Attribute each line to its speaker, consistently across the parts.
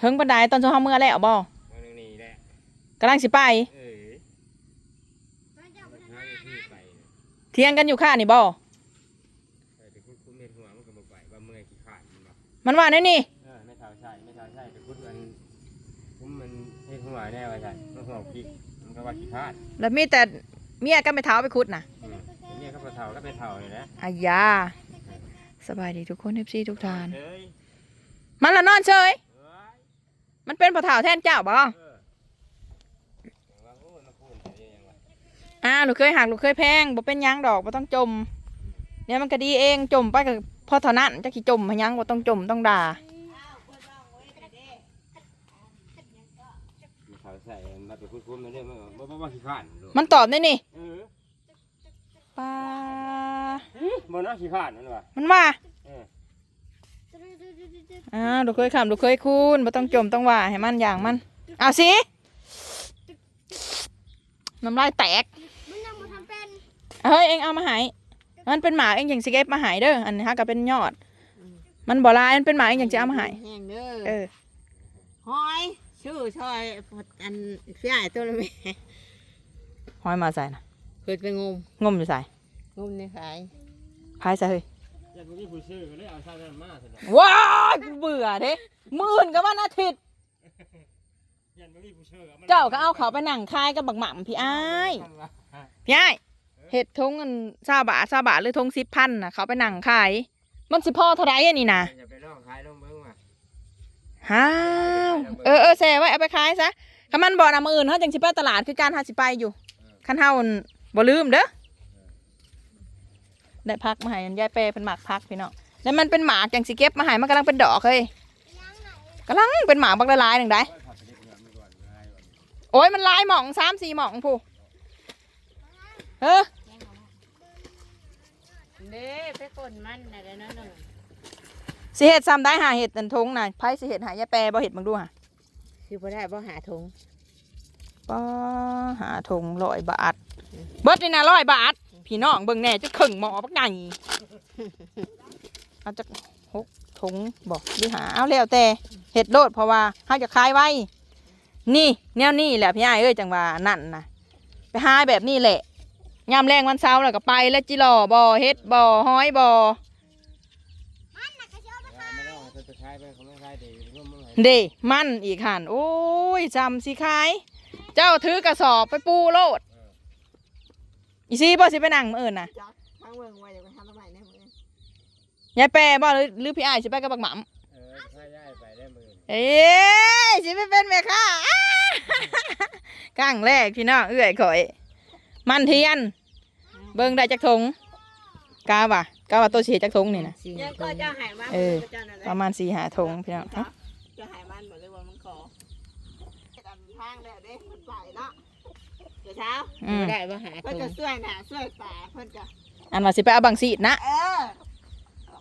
Speaker 1: เฮิงบันไดตอนช่วงเฮาเมื่อแล้วบ่
Speaker 2: วันนึงนี่แหละ
Speaker 1: กำลังสิไป
Speaker 2: เออหาที่ไป
Speaker 1: เที่ยงกันอยู่ค่านี่บ่
Speaker 2: เออแต่คุณคุณเม็ดหัวมันก็บ่ไปว่าเมื่อยขี้ขาดมันบ่
Speaker 1: มันว่าแน่นี่
Speaker 2: เออไม่เท่าใช่ไม่เท่าใช่แต่คุณมันคุณมันเฮ็ดหัวแน่ว่าใช่มันหัวพริกมันก็ว่าขี้ขาด
Speaker 1: แล้วมีแต่เมียก็ไม่เท้าไปคุดน่ะ
Speaker 2: อืมอันนี้ก็บ่เท่าก็ไปเท่านี่แหละ
Speaker 1: อายาสบายดีทุกคนเอฟซีทุกทาน
Speaker 2: เอ้ย
Speaker 1: มันละนอนเฉย
Speaker 2: เอ้ย
Speaker 1: มันเป็นปะเถาแทนเจ้าบ่
Speaker 2: เออว่าโอ้ยมาพูดแต่เองว่ะ
Speaker 1: อ่าลูกเคยหักลูกเคยแพงบ่เป็นหยังดอกบ่ต้องจม เนี่ยมันก็ดีเองจมไปก็พอเท่านั้นจักสิจมให้หยังบ่ต้องจมต้องด่า
Speaker 2: ไม่เท่าใช่มาไปคุณคุณมันเด้อมันบ่บ่ว่าขี้ขาดลูก
Speaker 1: มันตอบได้นี่
Speaker 2: เออ
Speaker 1: ป้า
Speaker 2: บ่เนาะขี้ขาดนั่นว่ะ
Speaker 1: มันว่า
Speaker 2: เออ
Speaker 1: อ่าลูกเคยขำลูกเคยคูนบ่ต้องจมต้องว่าให้มันอย่างมันเอาสิน้ำลายแตก
Speaker 3: มันยังมาทำเป็น
Speaker 1: เฮ้ยเองเอามาใหายมันเป็นหมาเองอย่างสิเก็บมาใหายเด้ออันนี้ฮะก็เป็นยอด มันบ่ลายมันเป็นหมาเองอย่างจะเอามาใหาย
Speaker 4: แห้งเด้อ
Speaker 1: เออ
Speaker 4: หอยชื่อชอยอันพี่ใหญ่ตัวละแม่
Speaker 1: ห้อยมาใส่นะ
Speaker 4: เพิ่นไปงม
Speaker 1: งมอยู่ใส่
Speaker 4: งมในขาย
Speaker 1: พายใส่เฮ้ย
Speaker 2: ยันบ่มีผู้ชื่อก็เลยเอาชาตินั้นมาซั่นน่ะ
Speaker 1: ว้ายกูเบื่อเด้มื่นก็วันอาทิตย์
Speaker 2: ยันบ่มีผู้ชื่อมัน
Speaker 1: เจ้าก็เอาเขาไปนั่งคายกับบักหม่ำพี่อ้ายพี่อ้ายเห็ดทงเงินซาบาทซาบาทหรือทงสิบพันน่ะเขาไปนั่งขาย มันสิพ่อเท่าไรอันนี้นะ
Speaker 2: อย่าไปลองขายลองเบิ่งว่ะ
Speaker 1: ฮ้าวเออเออแซ่ไว้เอาไปขายซะคันมันบ่นำมืออื่นเขาจังสิไปตลาดคือการหาสิไปอยู่คันเฮาอั่นบ่ลืมเด้อ ได้พักมาให้ยายเป้เป็นหมากพักพี่น้องแล้วมันเป็นหมากจังสิเก็บมาให้มันกำลังเป็นดอกเฮ้ยกำลังเป็นหมากบักละลายหนึ่งได้โอ้ยมันลายหม่องสามสี่หม่องผู้เออ
Speaker 4: เด้ไปกนมันอะไรนั่นน่ะ
Speaker 1: สิเห็ดซ้ำได้หาเห็ดอันทงน่ะไผสิเห็ดหายายแปรบ่เห็ดมึงดูหะ
Speaker 4: คือบ่ได้บ่หาถุง
Speaker 1: ป้าหาทงร้อยบาทเบิดนี่นะร้อยบาท พี่น้องเบิ่งแหน่จะขึงหมอปักไงเอาจะหกทงบอกหรือหาเอาแล้วแต่เห็ดโลดเพราะว่าเฮาจะขายไว้ นี่แนวนี้แหละพี่อ้ายเอ้ยจังว่านั่นนะไปหาแบบนี้แหละยามแรงวันเสาร์แล้วก็ไปแล้วจิหล่อบ่เฮ็ดบ่ห้อยบ่
Speaker 3: มันน่ะก็ชอบ
Speaker 2: ไม่ต้องเอาไปขายไปเขาไม่ขายดีร่วมมือให้
Speaker 1: เดมันอีกหันโอ้ยจำสิขาย เจ้าถือกระสอบไปปูโลด อีซีบ่สิไปนั่งมื้ออื่นน่ะ
Speaker 4: จักทางเมืองไว้อย่าไปทำทำไมแน่มื้อยา
Speaker 1: ยแปรบ่หรือหรือพี่อ้ายสิไปกับบักหม่ำ
Speaker 2: เออขายย้ายไปได้มือ
Speaker 1: เอ้ยสิไปเป็นแม่ค้าอ้าครั้งแรกพี่น้องเอื้อยข่อย มันเทียน เบิ่งได้จักทงกาว่ะกาว่าตัวสิเฮ็ดจักทงนี่นะ
Speaker 4: สิยังก็เจ้าหายมัน
Speaker 1: เออ
Speaker 4: เจ้านั่นแห
Speaker 1: ป
Speaker 4: ละ
Speaker 1: ระมาณ4 5ทงพี่น้องเอ้า
Speaker 4: เจ้าหายมันบ่เลยว่ามันขอตามทางแล้วเด้มันไปเนาะ เดี๋ยวเช้า
Speaker 1: อืม
Speaker 4: ได้บ่หาเพิ่นก็ช่วยหน้าช่วยตาเพิ่นก็
Speaker 1: อันว่าสิไปเอาบังซีดนะ
Speaker 4: เออ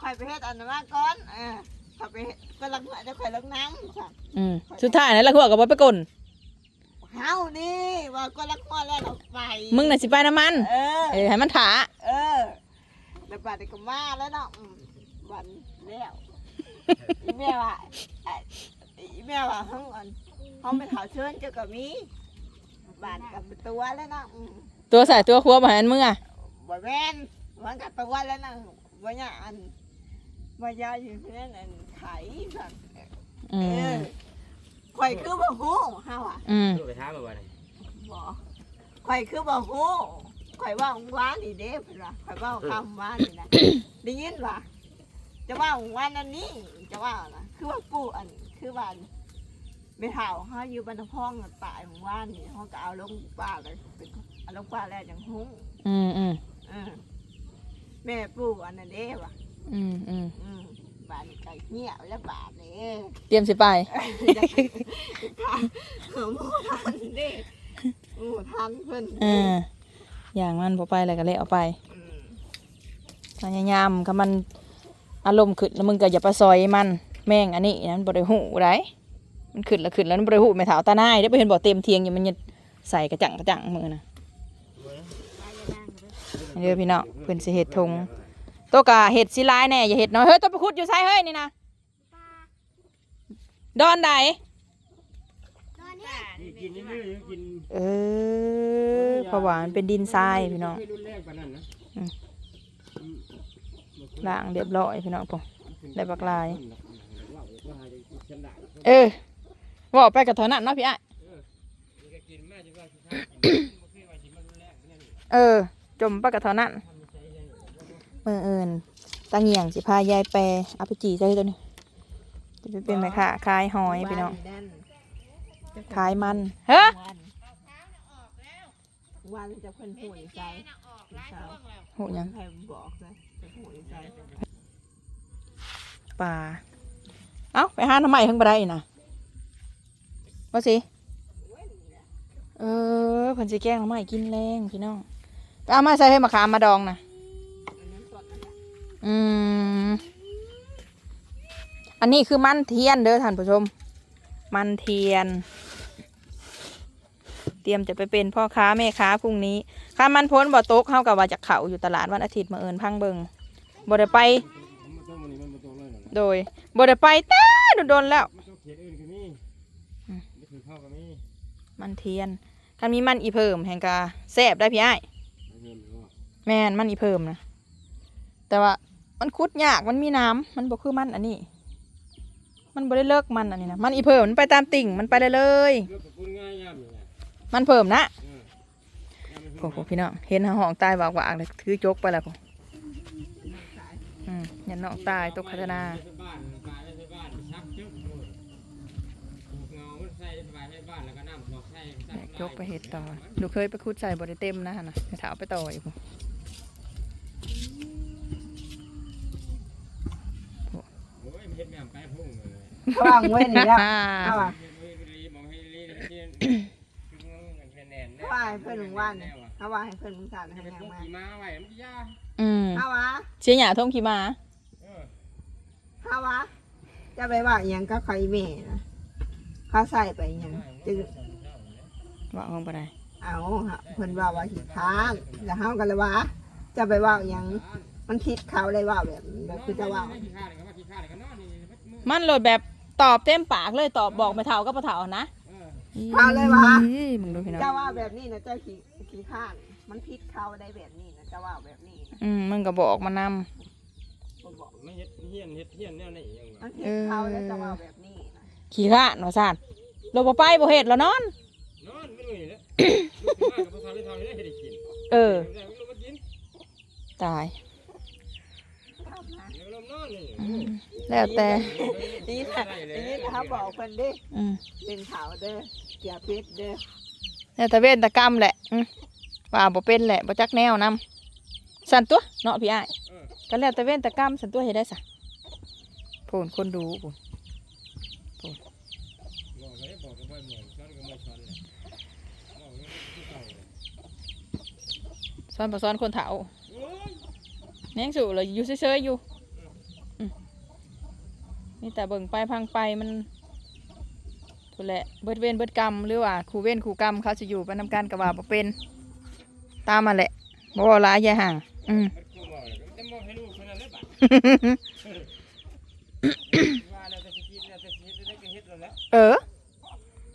Speaker 4: คอยไปเฮ็ดอันนั้นมาก่อนเออคอยไปเฮ็ดไปลักหัวจะคอยลักน้ำจ้ะ
Speaker 1: อืมสุดท้ายนั้นละหัวก็บ่ไปกลน
Speaker 4: เฮานี่ว่าก็ลักหัวแล้วเราไป
Speaker 1: มึงน่ะสิไปน้ำมัน
Speaker 4: เออ
Speaker 1: เออให้มันถา
Speaker 4: เออแล้วบัดนี้ก็มาแล้วเนาะอืมวันแล้ว อีแม่ว่าไอ้อีแม่ว่าห้องอันห้องไปถาเชิญเจ้าก็มี บาดกับตัวแล้วเนาะอืม
Speaker 1: ตัวใส่ตัวครัวบ่ให้มันมึงอะ
Speaker 4: บ่แม่นมันกับตัวแล้วเนาะบ่ยาอันบ่ยาอยู่เพื่อนอันไข่แบบ
Speaker 1: อื
Speaker 4: เอ
Speaker 1: ม
Speaker 4: อข่อยคือบ่ฮู้เฮาอะ
Speaker 1: อืม
Speaker 2: ดูไปท้ามมาบ่ได้
Speaker 4: บ่ข่อยคือบ่ฮู้ข่อยว่าหวานนี่เด้เพิ่นว่าข่อยว่าคำหวานนี่นะ ได้ยินว่าจะว่าหวานอันนี้จะว่านะคือว่าปู่อันคือว่า ไปเฒ่าเฮาอยู่บ้านพ้องน่ะตายหมู่บ้านนี่เฮาก็เอาลงป่าเลยเป็นเอาลงป่าแล้วจังฮู้
Speaker 1: อืมอืม
Speaker 4: เออแม่ปู่อันนั้นเด้ว่ะ
Speaker 1: อืมอืม
Speaker 4: อืมบ้านไก่เหี้ยแล้วบาดนี่
Speaker 1: เตรียมสิไป
Speaker 4: จะทานหมูทันเด้หมูทันเพิ่น
Speaker 1: เอออย่างมันพอไปอะไรก็เลยเอาไป
Speaker 4: อืม
Speaker 1: พยายามก็มันอารมณ์ขึ้นแล้วมึงก็อย่าไปซอยมันแม่งอันนี้นั้นบริหูไร มันขึ้นแล้วขึ้นแล้วมันบริหูไม่ถาวตาหน้ายได้ไปเห็นบ่เต็มเทียงอยู่มันยังใส่กระจังกระจังมือนะ
Speaker 4: ไปยังนั่งเด้อ
Speaker 1: เด้อพี่น้องเพิ่นสิเฮ็ดทงตัวกะเฮ็ดสิร้ายแน่อย่าเฮ็ดน้อยเฮ้ยตัวไปขุดอยู่ไสเฮ้ยนี่นะดอนใด
Speaker 3: ตอนนี้
Speaker 2: นี่กินนี่เลยกิน
Speaker 1: เออเพราะว่ามันเป็นดินทรายพี่น้อง
Speaker 2: ไม่รุนแรงปานนั้นนะ
Speaker 1: อืม
Speaker 2: อืม
Speaker 1: ล้างเรียบร้อยพี่น้องผมได้บักลาย
Speaker 2: ว่าว่าหาได้ฉันได้
Speaker 1: เออ บอกไปกับเท่านั้นเนาะพี่ไอ้าย
Speaker 2: นี่ก็กินแม่จะว่าสิข้าวกินบ่เคยว่าสิมันรุนแรงปานนั้นนี่
Speaker 1: เออ จมไปกับเท่านั้น
Speaker 2: ทำใจได้
Speaker 1: เมื่อเอินตาเงี่ยงสิพายายแปรเอาไปจีใส่ตัวนี้จะไปเป็นไหมค่ะคายหอยพี่น้อง
Speaker 4: วัน
Speaker 1: ขายมันเฮ้ย
Speaker 4: วันวันจะเพิ่นหูยใจเช้า
Speaker 1: โหยัง
Speaker 4: ใครบอกเลยจะหูยใจ
Speaker 1: ป่าเอ้าไปหาทำไมทั้งบ่ได้นะ ว่าสิ เออเพิ่นสิแกล้งทำไมกินแรงพี่น้องไปเอามาใส่ให้มะขามมาดองนะอืม อันนี้คือมันเทียนเด้อท่านผู้ชม มันเทียน เตรียมจะไปเป็นพ่อค้าแม่ค้าพรุ่งนี้ข้ามันพ้นบ่อตกเข้ากับว่าจากเขาอยู่ตลาดวันอาทิตย์มาเอินพังเบิงบ่ได้ไป
Speaker 2: มันบ่อเลยนะ
Speaker 1: โดยบ่ได้ไปแต่โดนแล้ว
Speaker 2: มันต้องเขียนอื่นก็มี
Speaker 1: อืม
Speaker 2: ไม่ถือเข้าก็มี
Speaker 1: มันเทียนคันมีมันอีเพิ่มแห่งกาแซ่บได้พี่อ้าย
Speaker 2: ไม่เพิ่มหรือว่า
Speaker 1: แม่นมันอีเพิ่มนะ แต่ว่ามันคุดยากมันมีน้ำมันบ่คือมันอันนี้ มันบ่ได้เลิกมันอันนี้นะมันอีเพิ่มมันไปตามติ่งมันไปเลยเลย
Speaker 2: เลือกกับคุณง่ายยามนี่แหละ
Speaker 1: มันเพิ่มนะ
Speaker 2: เออยามมัน
Speaker 1: โอ้
Speaker 2: เพิ่ม
Speaker 1: โหพี่น้องเห็นห้องตายบากวากเลยถือจกไปแล้วผมอืมยันน้องตายตกพัฒนา
Speaker 2: ไปบ้านไปไปบ้านชักจึ๊บเลยปลูกเงามันใส่ ไปไปบ้านแล้วก็น้ำบอกใส่ใส่
Speaker 1: แบกจกไปเห็ดต่อดูเคยไปคุดใส่บริเต็มนะฮะนะไปถามไปต่ออีกพุ่น
Speaker 2: โอ้ยมันเฮ็ดแม่มไปพุ่งเลย
Speaker 4: เขาวางไว้นี่แล้วเอาว่ะ
Speaker 2: เฮ็ดไว้รีมองให้รีเฮ็ดเฮ็ดคือมันแน่นๆ
Speaker 4: เขาว่าให้เพิ่นมึงวันเขาว่าให้เพิ่นมึงสั่นให้
Speaker 2: ให้
Speaker 4: แม่
Speaker 2: พวก
Speaker 4: มา
Speaker 2: ขี่ม้าไว้มันสิยา
Speaker 1: อืม
Speaker 4: เขาว่า
Speaker 1: เสียหยาทงขี่มา
Speaker 2: เออ
Speaker 4: เขาว่าจะไปว่าอหยังก็ใครแม่นะ เขาใส่ไปอหยังจึง
Speaker 1: ว่าลงไปได้
Speaker 4: เอาฮะเพิ่นว่าว่าขี้ค้านแล้วเฮาก็เลยว่า จะไปว่าอหยังมันคิดเขาเลยว่าแบบนี้แบบคือจะว่า
Speaker 2: ขี้ข้าเลยก็ว่าขี้ข้าเลยก็นอนนี่มือ
Speaker 1: มันโหลดแบบตอบเต็มปากเลยตอบบอกไม่เท่าก็ปะเท่านะ
Speaker 2: เออ
Speaker 4: เอาเลยว่า
Speaker 1: อีมึงดูพี่น้อง
Speaker 4: จะว่าแบบนี้นะเจ้าขี้ขี้ข้านมันพิษเขาได้แบบนี้นะจะว่าแบบนี้นะ
Speaker 1: อืมมึงก็บอกมาน
Speaker 4: ผมบอก
Speaker 2: ไม่เฮ็ดเฮียนเฮ็ดเฮียนแนวนี้ยัง
Speaker 4: มันพิษเขาแล้วจะว่าแบบนี้นะำ
Speaker 1: ขี่ข้านว่าซ่านโลบไปบ่เห็ดแล้วนอน
Speaker 2: นอนไม่รู้นี่แหละลูกมากับพ่อทำได้ทำได้ให้ได้กิน
Speaker 1: เออ
Speaker 2: ได้ลูกมากิน
Speaker 1: ตาย
Speaker 2: เดี๋ยวลมนอนนี่
Speaker 1: แล้วแต่
Speaker 4: นี่นะนี่นะครับบอกเพิ่นดิ
Speaker 1: อืม
Speaker 4: เป็นขาวเด้อเกียร์พิษเด้อ
Speaker 1: แล้วแต่เว้นแต่กรรมแหละอืมว่าบ่เป็นแหละบ่จักแนวนำสั่นตัวเนาะพี่อ้าย
Speaker 2: เออ
Speaker 1: ก็แล้วแต่เว้นแต่กรรมสั่นตัวเฮ็ดได้ซะพูนคนดูพูน
Speaker 2: บอกเลยบอกกับบ่เหมือนช้อนกับบ่ช้อนเลยบอกเลยที่เก่าเลย
Speaker 1: ซ้อนบ่ซ้อนคนเฒ่า
Speaker 2: โอ้ย
Speaker 1: แนงสู่เลยอยู่เฉยๆอยู่อืมนี่แต่เบิ่งไปพังไปมันพูนแหละเบิดเว้นเบิดกรรมหรือว่าครูเว้นครูกรรมเขาจะอยู่ไปนำกันก็ว่าบ่เป็น ตามมาแหละบ่ว่าหลายอย่าห่างอืม
Speaker 2: มันคงบอกเลยมันจะมองให้ลูกคนนั้นเลยบัดว่าแล้วแต่สิคิดแล้วแต่สิเฮ็ดได้ก็เฮ็ดแล้วแหละ
Speaker 1: เออ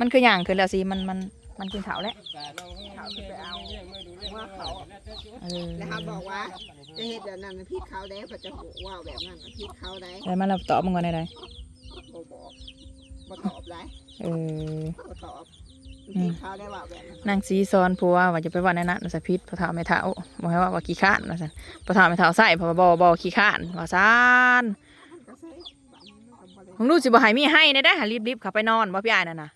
Speaker 1: มันคืออย่างคือแล้วสิมันมันมันกินเถาแล้ว
Speaker 2: แต่เราเขาไปเอา
Speaker 1: เออ
Speaker 4: แล้วเขาบอกว่า จะเฮ็ดแบบนั้นมันพิษเขาได้เพราะจะหูว่าแบบนั้นมันพิษเขาได้
Speaker 1: แล้วมันเราตอบมึงก่อนได้
Speaker 4: บ่บอกบ่ตอบได้
Speaker 1: เออ
Speaker 4: บ่ตอบมันพิษเขาได้ว่าแบบนั้น
Speaker 1: นางซีซ้อนผัวว่าจะไปว่าในนั้นนะสะพิษพอเท้าไม่เท้าบอกให้ว่าว่าขี้ข้านนะสันพอเท้าไม่เท้าใส่พอบอบอขี้ข้านว่าซาน
Speaker 4: ก็ใส่บังมันก็บ่ได้
Speaker 1: มึงรู้สิบ่ให้มีให้ในได้หารีบๆเข้าไปนอนบ่พี่อายนั่นน่ะ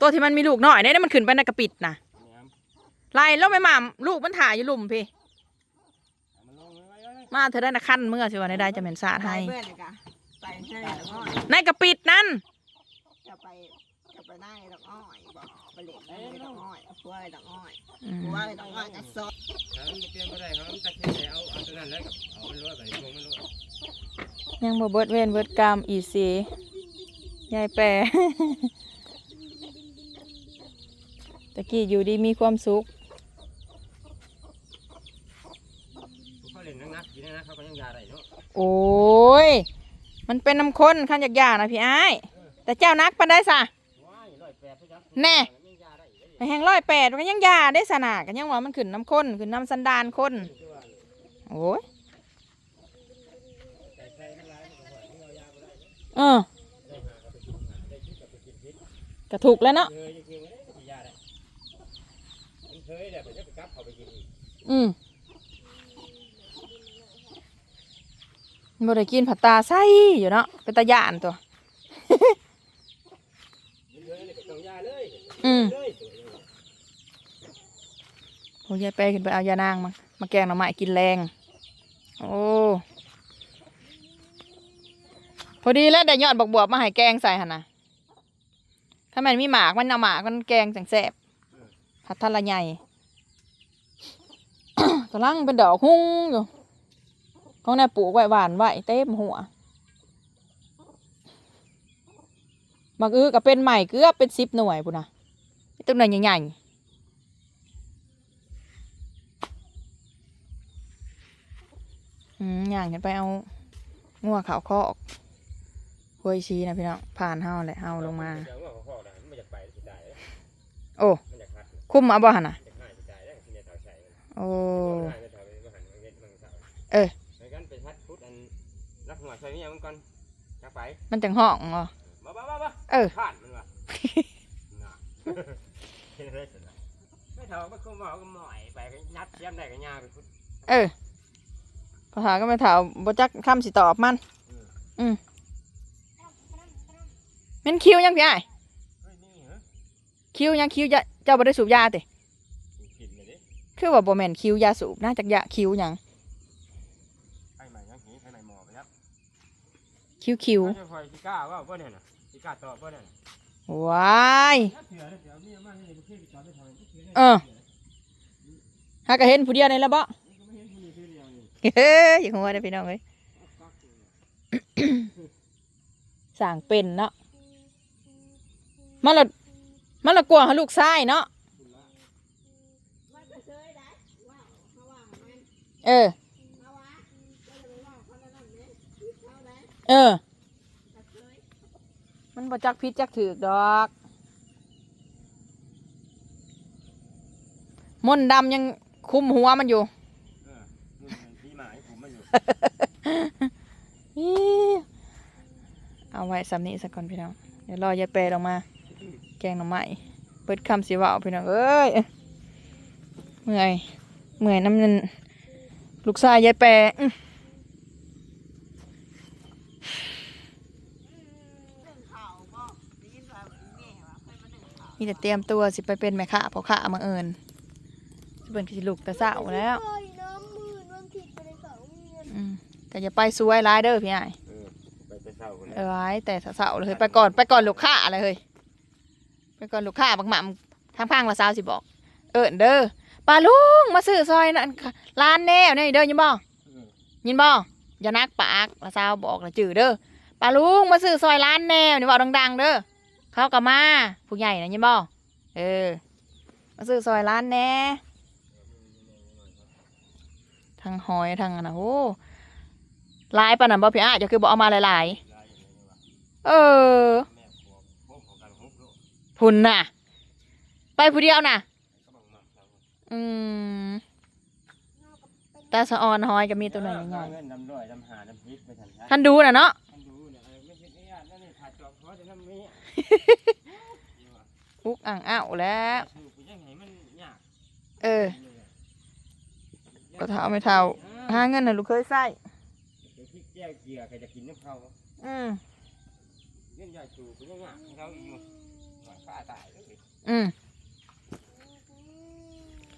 Speaker 1: ตัวที่มันมีลูกน้อยเนี่ยมันขึ้นไปในกระปิดน่ะ ไล่แล้วไม่หม่ำลูกมันถ่ายอยู่หลุมพี่ มาเธอได้นะขั้นเมื่อสิว่าในได้จะเหม็นสาดให้
Speaker 4: ไปเพื่อนเลยกะไปให้ดอกอ้อย
Speaker 1: ในกระปิดนั่น
Speaker 4: จะไปจะไปได้ดอกอ้อยบอกไปเล่นในดอกอ้อยเอาพัวไอ้ดอกอ้อย
Speaker 1: อืม
Speaker 4: พัวไอ้ดอกอ้อยก็ซอย
Speaker 2: ถ้ามันเปลี่ยนบ่ได้ครับมันตัดเฮ็ดให้เอาอันนั้นแล้วเอามันรอดไปพวกมันรอด
Speaker 1: ยังบ่เบิดเวนเบิดกรรมอีสียายแปร ตะกี้อยู่ดีมีความสุข
Speaker 2: เขาเล่ นนักๆกินนักๆเขาก็ยังยาได้เนาะ
Speaker 1: โอ้ย มันเป็นน้ำข้นขันยากๆนะพี่อ้ายแต่เจ้านักปันได้ซะ
Speaker 2: ว้ายร้อยแปดพี่จัก
Speaker 1: แน่
Speaker 2: ไม่ยาได้อีก
Speaker 1: ไปแห้งร้อยแปดมันก็ยังยาได้สนากันยังว่ามันขึ้นน้ำข้นขึ้นน้ำสันดานข้นโอ้ยเออกระถูกแล้วเนาะ
Speaker 2: เคยจริงๆไม่ได้กี่ยาได้มันเคยแต่ผมจะไปกลับเขาไปกินอีก
Speaker 1: อืม บ่ได้กินผัดตาไส้อยู่เนาะเป็นตาย่านตัว
Speaker 2: มันเคยเลยก็ต้องยาเลย
Speaker 1: อืม
Speaker 2: เลยตัวเอ
Speaker 1: โอ้ยายไปขึ้นไปเอายานางมา มาแกงหน่อไม้กินแรง โอ้ พอดีแล้วได้ยอดบกบวบมาให้แกงใส่หั่นนะถ้ามันมีหมากมันเอาหมากมันแกงจังแซ่บผัดทะละใหญ่กำลังเป็นดอกหุ้งอยู่ ของนายปลูกไว้หวานไว้เต็มหัวบักอื้อก็เป็นใหม่เกือบเป็นสิบหน่วยปุ่นนะไอ้ต้นหน่วยใหญ่ๆอืมอย่างกันไปเอางัวขาวคอกห้วยชีนะพี่น้องผ่านเฮาแหละเฮาลงมา
Speaker 2: เดี๋ยวว่าเขาบอกนะมันอยากไปสิตาย
Speaker 1: โอ้
Speaker 2: มันอยากพัด
Speaker 1: คุ้มมาบ่หันน่ะ
Speaker 2: อยากหายสิตายแล้วที่เนี่ยเท่าใส่มัน
Speaker 1: โอ้
Speaker 2: หายไปเท่าไปมันหันมันเงินมันเท่า
Speaker 1: เออ
Speaker 2: ในกันไปพัดพุทธอัน รักหัวใส่เนี่ยมันก่อนจักไป
Speaker 1: มันจังห้องเหรอ
Speaker 2: มาบ้าบ้าบ้า
Speaker 1: เออ
Speaker 2: ผ่านมันว่ะน่ะเห็นอะไรสิล่ะไม่เท่าก็คงบอกก็หม่อยไปก็ยัดเทียมได้ก็ยาไปพุทธ
Speaker 1: เออพอถามก็ไม่ถามบ่จักคำสิตอบมัน อืมแมันคิวยังพี่ไอ้าย
Speaker 2: เฮ้ยนี่เหรอ
Speaker 1: คิวยังคิวยาเจ้าบ่ได้สูบยาติ
Speaker 2: กินเลยดิ
Speaker 1: คือว่าบ่แม่นคิวยาสูบน่าจักยาคิวหยัง
Speaker 2: ไอ้ใหม่ยังหีไอ้ใหม่หมอไปครับ
Speaker 1: คิวคิว
Speaker 2: จะคอยสิกล้าว่าเพื่อนน่ะสิกล้าตอบเพื่อนน่ะ
Speaker 1: ว้าย
Speaker 2: เถื่อเถื่อมีมาให้เพื่อนตอบได้ทาง
Speaker 1: เออหาก็เห็นผู้เดียวนี่ละบ่
Speaker 2: ก็ไม่เห็นผู้นี้เดียวนี่
Speaker 1: เฮ้ยอย่าหัวได้อพี่น้องเอ้ยสั่งเป็นเนาะมันละมันละกลัวหาลูกชายเนาะ
Speaker 4: มันก็เคยได้ว่าเขาว่ามัน
Speaker 1: เออ
Speaker 4: เขาว่าก็เลยว่าเขานั่นนั่นเนี่ยคิดเขาได้
Speaker 1: เออ
Speaker 4: ก็เคย
Speaker 1: มันบ่จักพิษจักถือกดอก มนต์ดำยังคุมหัวมันอยู่
Speaker 2: เออมึงเป็นพี่หมายผมมาอยู่
Speaker 1: อี๋เอาไว้สำนี้สักก่อนพี่น้อง เดี๋ยวรอยายเปรลงมา แกงหน่อไม้เปิดคำสิเว่าพี่น้องเอ้ย เมื่อย เมื่อยน้ำนันลูกชายยายแปรอื้อ
Speaker 4: เรื่องข่าวบอกได้ยินว่าแม่ว่าเคย มาหนึ่งข่าว
Speaker 1: มีแต่เตรียมตัวสิไปเป็นแม่ค้าเพราะข้ามาเอิญสิเป็นสิลูกแต่สาวแล้ว
Speaker 3: เอ้ยน้ำมือน้ำผิดไปเลยค่ะเงิน
Speaker 1: อืมก็อย่าไปซวยร้ายเด้อพี่ใหญ่
Speaker 2: เออไปไปเศร้าคน
Speaker 1: เออร้ายแต่สาวๆเลยไปก่อนไปก่อนลูกค้าอะไรเฮ้ยไปก่อนลูกค้าบักหม่ำทางพังละสาวสิบอก เอิญเด้อป้าลุงมาซื้อซอยนั่นค่ะร้านแนวนี่เด้อยินบ่ยินบ่อย่านักปากละสาวบอกละจื้อเด้อป้าลุงมาซื้อซอยร้านแนวนี่บอกดัง ๆ เด้อ เขาก็มาผู้ใหญ่นะยินบ่เออมาซื้อซอยร้านแน่ทั้งหอยทั้งนะโอ้หลายปานนั้นบ่พี่อ้าจะคือบ่เอามาหลายๆเออ
Speaker 2: พุ่น
Speaker 1: น่ะ ไปผู้เดียวน่ะ อืมตาสะออนหอยก็มีตัวไหนใหญ่
Speaker 2: อยหนที
Speaker 1: ๆท่านดูน่ะเนาะ
Speaker 2: นี่ขาดจอบเพราะจะทำนี้
Speaker 1: อุกอ่างอ้าวแล้ว
Speaker 2: ถูกยังไงมันยาก
Speaker 1: เออ ก็เท่าไม่เท่าหาเงินน่ะลูกเคยใส่
Speaker 2: เดี๋ยวพริกแก้วเกลือใครจะกินน้ำเขา
Speaker 1: อืม
Speaker 2: เงินใหญ่ถูกยังยากเขาอยู่ป้าตายเลย
Speaker 1: อืม